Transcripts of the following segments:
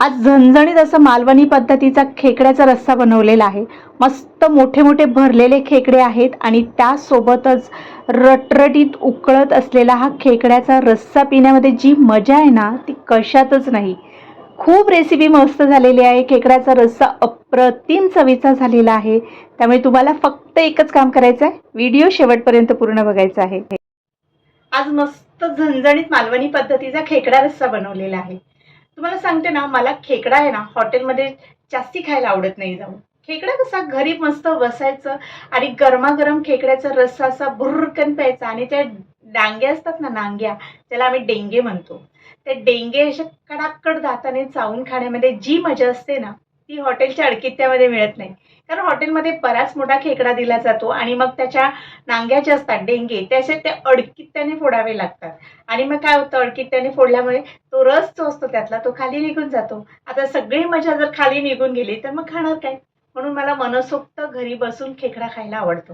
आज झणझणीत असं मालवणी पद्धतीचा खेकड्याचा रस्सा बनवलेला आहे. मस्त मोठे मोठे भरलेले खेकडे आहेत आणि त्यासोबतच रटरटीत उकळत असलेला हा खेकड्याचा रस्सा पिण्यामध्ये जी मजा आहे ना ती कशातच नाही. खूप रेसिपी मस्त झालेली आहे. खेकड्याचा रस्सा अप्रतिम चवीचा झालेला आहे. त्यामुळे तुम्हाला फक्त एकच काम करायचं आहे. व्हिडिओ शेवटपर्यंत पूर्ण बघायचा आहे. आज मस्त झणझणीत मालवणी पद्धतीचा खेकडा रस्सा बनवलेला आहे. तुम्हाला सांगते ना मला खेकडा आहे ना हॉटेलमध्ये जास्ती खायला आवडत नाही जाऊन. खेकडा कसा घरी मस्त बसायचं आणि गरमागरम खेकड्याचा रस्सा असा भुर्रकन प्यायचा आणि त्या डांग्या असतात ना नांग्या त्याला आम्ही डेंगे म्हणतो. त्या डेंगे अशा कडाकड दाताने चावून खाण्यामध्ये जी मजा असते ना ती हॉटेलच्या अडकित्यामध्ये मिळत नाही. कारण हॉटेलमध्ये बराच मोठा खेकडा दिला जातो आणि मग त्याच्या नांग्या ज्या असतात डेंगे त्याचे ते अडकित्याने फोडावे लागतात. आणि मग काय होतं अडकित्याने फोडल्यामुळे तो रस जो असतो त्यातला तो खाली निघून जातो. आता सगळी मजा जर खाली निघून गेली तर मग खाणार काय? म्हणून मला मनसोक्त घरी बसून खेकडा खायला आवडतो.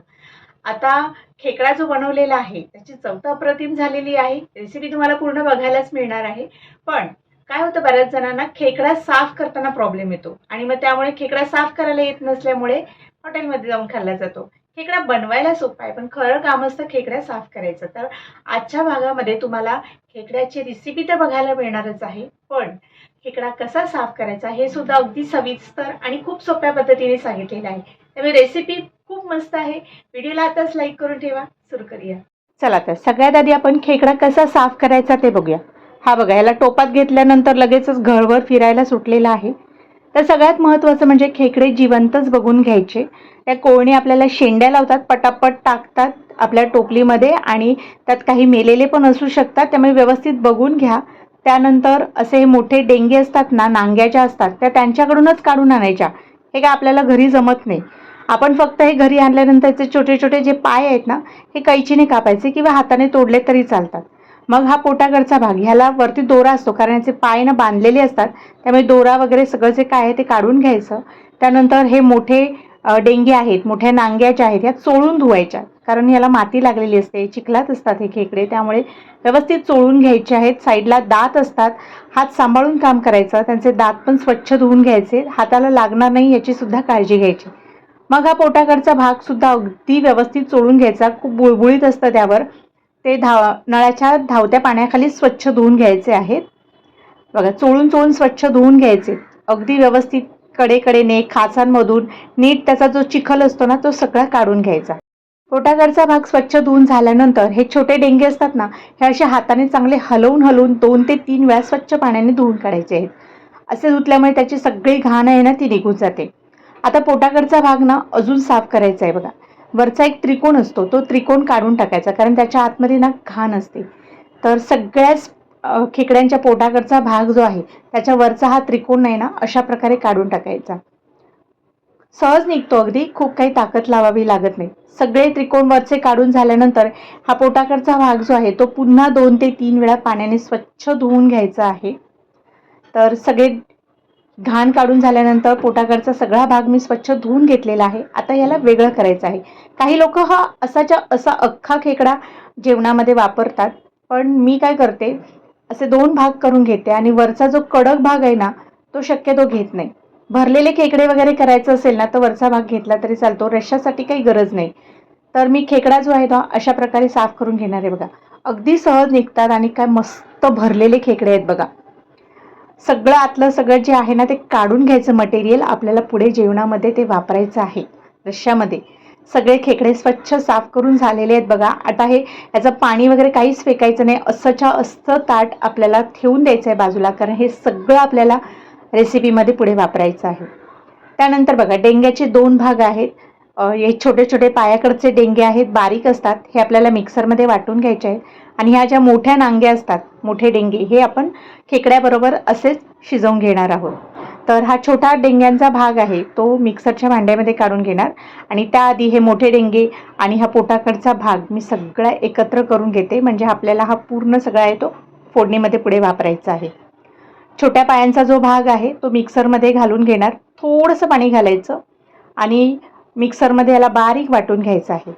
आता खेकडा जो बनवलेला आहे त्याची चौथा अप्रतिम झालेली आहे. रेसिपी तुम्हाला पूर्ण बघायलाच मिळणार आहे. पण काय होतं बऱ्याच जणांना? खेकडा साफ करताना प्रॉब्लेम येतो. आणि मग त्यामुळे खेकडा साफ करायला येत नसल्यामुळे हॉटेलमध्ये जाऊन खाल्ला जातो. खेकडा बनवायला सोपा आहे पण खरं काम असतं खेकड्या साफ करायचं. तर आजच्या भागामध्ये तुम्हाला खेकड्याची रेसिपी तर बघायला मिळणारच आहे पण खेकडा कसा साफ करायचा हे सुद्धा अगदी सविस्तर आणि खूप सोप्या पद्धतीने सांगितलेलं आहे. त्यामुळे रेसिपी खूप मस्त आहे. व्हिडिओला आताच लाईक करून ठेवा. सुरू करूया. चला तर सगळ्यात आधी आपण खेकडा कसा साफ करायचा ते बघूया. हा बघा याला टोपात घेतल्यानंतर लगेचच घरभर फिरायला सुटलेला आहे. तर सगळ्यात महत्त्वाचं म्हणजे खेकडे जिवंतच बघून घ्यायचे. त्या कोळणी आपल्याला शेंड्या लावतात पटापट टाकतात आपल्या टोपलीमध्ये आणि त्यात काही मेलेले पण असू शकतात त्यामुळे व्यवस्थित बघून घ्या. त्यानंतर असे हे मोठे डेंगे असतात ना नांग्याच्या असतात त्या त्यांच्याकडूनच काढून आणायच्या. हे काय आपल्याला घरी जमत नाही. आपण फक्त हे घरी आणल्यानंतर याचे छोटे छोटे जे पाय आहेत ना हे कैचीने कापायचे किंवा हाताने तोडले तरी चालतात. मग हा पोटाकडचा भाग ह्याला वरती दोरा असतो कारण याचे पाय ना बांधलेले असतात त्यामुळे दोरा वगैरे सगळं जे काय आहे ते काढून घ्यायचं. त्यानंतर हे मोठे डेंगे आहेत मोठ्या नांग्या ज्या आहेत ह्या चोळून धुवायच्या कारण याला माती लागलेली असते चिखलात असतात हे खेकडे त्यामुळे व्यवस्थित चोळून घ्यायचे आहेत साईडला दात असतात हात सांभाळून काम करायचं त्यांचे दात पण स्वच्छ धुवून घ्यायचे हाताला लागणार नाही याची सुद्धा काळजी घ्यायची. मग हा पोटाकडचा भाग सुद्धा अगदी व्यवस्थित चोळून घ्यायचा खूप बुळबुळीत असतं त्यावर ते धाव नळाच्या धावत्या पाण्याखाली स्वच्छ धुवून घ्यायचे आहेत. बघा चोळून चोळून स्वच्छ धुवून घ्यायचे. अगदी व्यवस्थित कडेकडेने खाचांमधून नीट त्याचा जो चिखल असतो ना तो सगळा काढून घ्यायचा. पोटाकडचा भाग स्वच्छ धुवून झाल्यानंतर हे छोटे डेंगे असतात ना हे असे हाताने चांगले हलवून हलवून दोन ते तीन वेळा स्वच्छ पाण्याने धुवून काढायचे आहेत. असे धुतल्यामुळे त्याची सगळी घाण आहे ना ती निघून जाते. आता पोटाकडचा भाग ना अजून साफ करायचा आहे बघा. वरचा एक त्रिकोण असतो तो त्रिकोण काढून टाकायचा कारण त्याच्या आतमध्ये ना घाण असते. तर सगळ्याच खेकड्यांच्या पोटाकडचा भाग जो आहे त्याच्या वरचा हा त्रिकोण नाही ना अशा प्रकारे काढून टाकायचा. सहज निघतो अगदी खूप काही ताकद लावावी लागत नाही. सगळे त्रिकोण वरचे काढून झाल्यानंतर हा पोटाकडचा भाग जो आहे तो पुन्हा दोन ते तीन वेळा पाण्याने स्वच्छ धुवून घ्यायचा आहे. तर सगळे घाण काढून झाल्यानंतर पोटाकडचा सगळा भाग मी स्वच्छ धुवून घेतलेला आहे. आता याला वेगळं करायचं आहे. काही लोक हा असाच्या असा अख्खा खेकडा जेवणामध्ये वापरतात. पण मी काय करते असे दोन भाग करून घेते आणि वरचा जो कडक भाग आहे ना तो शक्यतो घेत नाही. भरलेले खेकडे वगैरे करायचं असेल ना तर वरचा भाग घेतला तरी चालतो. रश्शासाठी काही गरज नाही. तर मी खेकडा जो आहे ना अशा प्रकारे साफ करून घेणार आहे बघा. अगदी सहज निघतात आणि काय मस्त भरलेले खेकडे आहेत बघा. सगळं आतलं सगळं जे आहे ना ते काढून घ्यायचं मटेरियल आपल्याला पुढे जेवणामध्ये ते वापरायचं आहे. रश्श्यामध्ये सगळे खेकडे स्वच्छ साफ करून झालेले आहेत बघा. आता हे याचं पाणी वगैरे काहीच फेकायचं नाही. असंच्या असतं ताट आपल्याला ठेवून द्यायचं आहे बाजूला कारण हे सगळं आपल्याला रेसिपीमध्ये पुढे वापरायचं आहे. त्यानंतर बघा डेंग्याचे दोन भाग आहेत. हे छोटे छोटे पायाकडचे डेंगे आहेत बारीक असतात हे आपल्याला मिक्सरमध्ये वाटून घ्यायचे आहेत. आणि ह्या ज्या मोठ्या नांग्या असतात मोठे डेंगे हे आपण खेकड्याबरोबर असेच शिजवून घेणार आहोत. तर हा छोटा डेंग्यांचा भाग आहे तो मिक्सरच्या भांड्यामध्ये काढून घेणार. आणि त्याआधी हे मोठे डेंगे आणि हा पोटाकडचा भाग मी सगळा एकत्र करून घेते म्हणजे आपल्याला हा पूर्ण सगळा आहे तो फोडणीमध्ये पुढे वापरायचा आहे. छोट्या पायांचा जो भाग आहे तो मिक्सरमध्ये घालून घेणार. थोडंसं पाणी घालायचं. आणि मिक्सरमध्ये याला बारीक वाटून घ्यायचं आहे.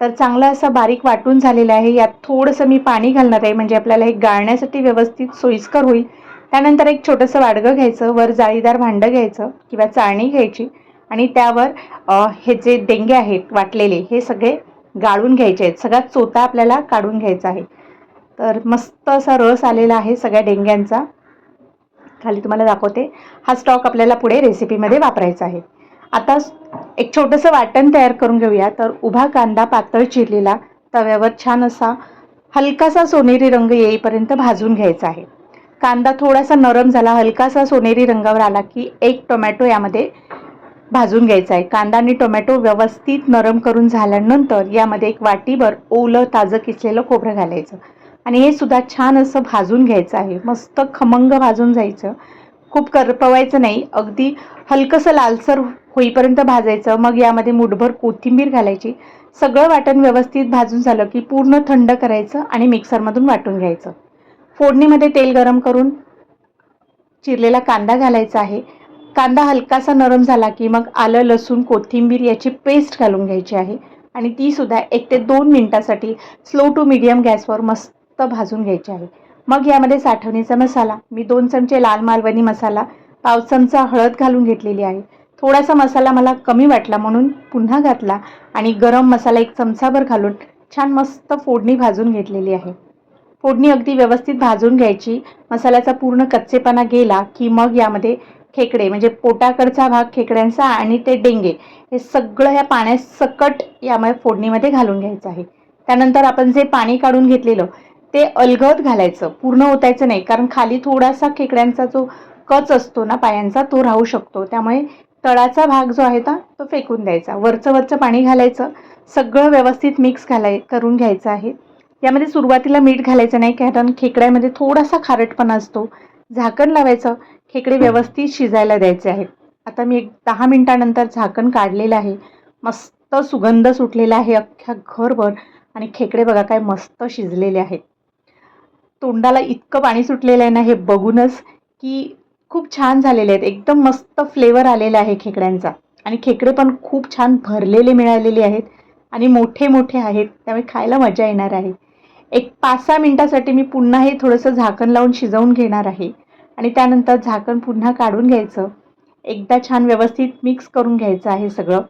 तर चांगलं असं बारीक वाटून झालेलं आहे. यात थोडंसं मी पाणी घालणार आहे. म्हणजे आपल्याला हे गाळण्यासाठी व्यवस्थित सोयीस्कर होईल. त्यानंतर एक छोटंसं वाडगं घ्यायचं. वर जाळीदार भांडं घ्यायचं किंवा चाळणी घ्यायची. आणि त्यावर हे जे डेंगे आहेत वाटलेले हे सगळे गाळून घ्यायचे आहेत. सगळा चोता आपल्याला काढून घ्यायचा आहे. तर मस्त असा रस आलेला आहे सगळ्या डेंग्यांचा खाली तुम्हाला दाखवते. हा स्टॉक आपल्याला पुढे रेसिपीमध्ये वापरायचा आहे. आता एक छोटंसं वाटण तयार करून घेऊया. तर उभा कांदा पातळ चिरलेला तव्यावर छान असा हलकासा सोनेरी रंग येईपर्यंत भाजून घ्यायचा आहे. कांदा थोडासा नरम झाला हलकासा सोनेरी रंगावर आला की एक टोमॅटो यामध्ये भाजून घ्यायचा आहे. कांदा आणि टोमॅटो व्यवस्थित नरम करून झाल्यानंतर यामध्ये एक वाटीभर ओलं ताजं किसलेलं खोबरं घालायचं आणि हे सुद्धा छान असं भाजून घ्यायचं आहे. मस्त खमंग भाजून जायचं. खूप करपवायचं नाही. अगदी हलकंसं लालसर होईपर्यंत भाजायचं. मग यामध्ये मुठभर कोथिंबीर घालायची. सगळं वाटण व्यवस्थित भाजून झालं की पूर्ण थंड करायचं आणि मिक्सरमधून वाटून घ्यायचं. फोडणीमध्ये तेल गरम करून चिरलेला कांदा घालायचा आहे. कांदा हलकासा नरम झाला की मग आलं लसूण कोथिंबीर याची पेस्ट घालून घ्यायची आहे आणि ती सुद्धा एक ते दोन मिनटासाठी स्लो टू मिडियम गॅसवर मस्त भाजून घ्यायची आहे. मग यामध्ये साठवणीचा मसाला मी दोन चमचे लाल मालवणी मसाला पाव चमचा हळद घालून घेतलेली आहे. थोडासा मसाला मला कमी वाटला म्हणून पुन्हा घातला आणि गरम मसाला एक चमचाभर घालून छान मस्त फोडणी भाजून घेतलेली आहे. फोडणी अगदी व्यवस्थित भाजून घ्यायची. मसाल्याचा पूर्ण कच्चेपणा गेला की मग यामध्ये खेकडे म्हणजे पोटाकडचा भाग खेकड्यांचा आणि ते डेंगे हे सगळं ह्या पाण्यात सकट यामुळे फोडणीमध्ये घालून घ्यायचं आहे. त्यानंतर आपण जे पाणी काढून घेतलेलं ते अलगद घालायचं. पूर्ण ओतायचं नाही कारण खाली थोडासा खेकड्यांचा जो कच असतो ना पायांचा तो राहू शकतो. त्यामुळे तळाचा भाग जो आहे ना तो फेकून द्यायचा. वरचं वरचं पाणी घालायचं. सगळं व्यवस्थित मिक्स घालाय करून घ्यायचं आहे. यामध्ये सुरुवातीला मीठ घालायचं नाही कारण खेकड्यामध्ये थोडासा खारटपणा असतो. झाकण लावायचं खेकडे व्यवस्थित शिजायला द्यायचे आहेत. आता मी एक दहा मिनटानंतर झाकण काढलेलं आहे. मस्त सुगंध सुटलेला आहे अख्ख्या घरभर. आणि खेकडे बघा काय मस्त शिजलेले आहेत. तोंडाला इतकं पाणी सुटलेलं आहे ना हे बघूनच की खूप छान झालेले आहेत. एकदम मस्त फ्लेवर आलेला आहे खेकड्यांचा. आणि खेकडे पण खूप छान भरलेले मिळालेले आहेत. आणि मोठे मोठे आहेत. त्यामुळे खायला मजा येणार आहे. एक पाच सहा मिनटासाठी मी पुन्हा हे थोडंसं झाकण लावून शिजवून घेणार आहे. आणि त्यानंतर झाकण पुन्हा काढून घ्यायचं. एकदा छान व्यवस्थित मिक्स करून घ्यायचं आहे सगळं.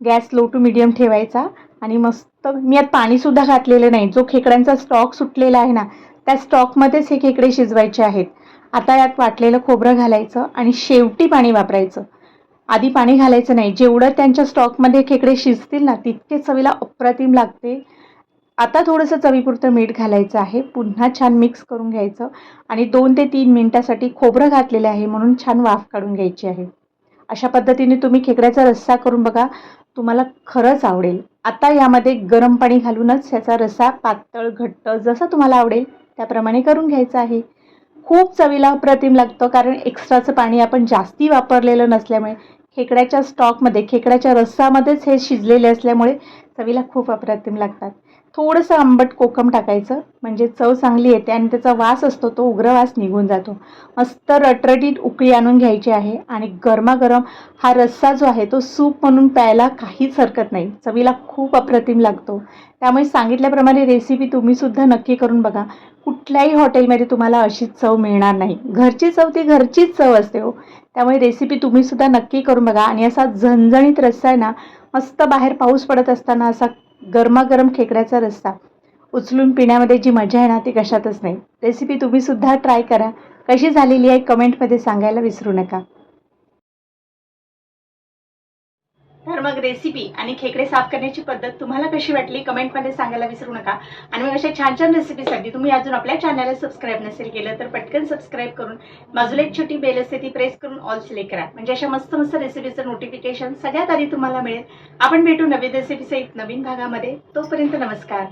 गॅस लो टू मिडियम ठेवायचा. आणि मस्त मी यात पाणीसुद्धा घातलेलं नाही. जो खेकड्यांचा स्टॉक सुटलेला आहे ना त्या स्टॉकमध्येच हे खेकडे शिजवायचे आहेत. आता यात वाटलेलं खोबरं घालायचं आणि शेवटी पाणी वापरायचं. आधी पाणी घालायचं नाही. जेवढं त्यांच्या स्टॉकमध्ये खेकडे शिजतील ना तितके चवीला अप्रतिम लागते. आता थोडंसं चवीपुरतं मीठ घालायचं आहे. पुन्हा छान मिक्स करून घ्यायचं आणि दोन ते तीन मिनटासाठी खोबरं घातलेलं आहे म्हणून छान वाफ काढून घ्यायची आहे. अशा पद्धतीने तुम्ही खेकड्याचा रस्सा करून बघा तुम्हाला खरंच आवडेल. आता यामध्ये गरम पाणी घालूनच याचा रस्सा पातळ घट्ट जसं तुम्हाला आवडेल त्याप्रमाणे करून घ्यायचं आहे. खूप चवीला अप्रतिम लागतं कारण एक्स्ट्राचं पाणी आपण जास्ती वापरलेलं नसल्यामुळे खेकड्याच्या स्टॉकमध्ये खेकड्याच्या रस्सामध्येच हे शिजलेले असल्यामुळे चवीला खूप अप्रतिम लागतात. थोडंसं आंबट कोकम टाकायचं. म्हणजे चव चांगली येते आणि त्याचा वास असतो तो उग्र वास निघून जातो. मस्त रटरटीत उकळी आणून घ्यायची आहे आणि गरमागरम हा रस्सा जो आहे तो सूप म्हणून प्यायला काहीच हरकत नाही. चवीला खूप अप्रतिम लागतो. त्यामुळे सांगितल्याप्रमाणे रेसिपी तुम्हीसुद्धा नक्की करून बघा. कुठल्याही हॉटेलमध्ये तुम्हाला अशी चव मिळणार नाही. घरची चव ती घरचीच चव असते हो. त्यामुळे रेसिपी तुम्हीसुद्धा नक्की करून बघा. आणि असा झणझणीत रस्सा आहे ना मस्त बाहेर पाऊस पडत असताना असा गरमागरम खेकड्याचा रस्ता. उचलून पिण्यामध्ये जी मजा आहे ना ती कशातच नाही. रेसिपी तुम्हीसुद्धा ट्राय करा. कशी झालेली आहे कमेंटमध्ये सांगायला विसरू नका. तर मग रेसिपी आणि खेकडे साफ करण्याची पद्धत तुम्हाला कशी वाटली कमेंटमध्ये सांगायला विसरू नका. आणि मग अशा छान छान रेसिपीसाठी तुम्ही अजून आपल्या चॅनलला सबस्क्राईब नसेल केलं तर पटकन सबस्क्राईब करून बाजूला एक छोटी बेल असते ती प्रेस करून ऑल सिलेक्ट करा. म्हणजे अशा मस्त मस्त रेसिपीचं नोटिफिकेशन सगळ्यात आधी तुम्हाला मिळेल. आपण भेटू नवीन रेसिपीसहित नवीन भागामध्ये. तोपर्यंत नमस्कार.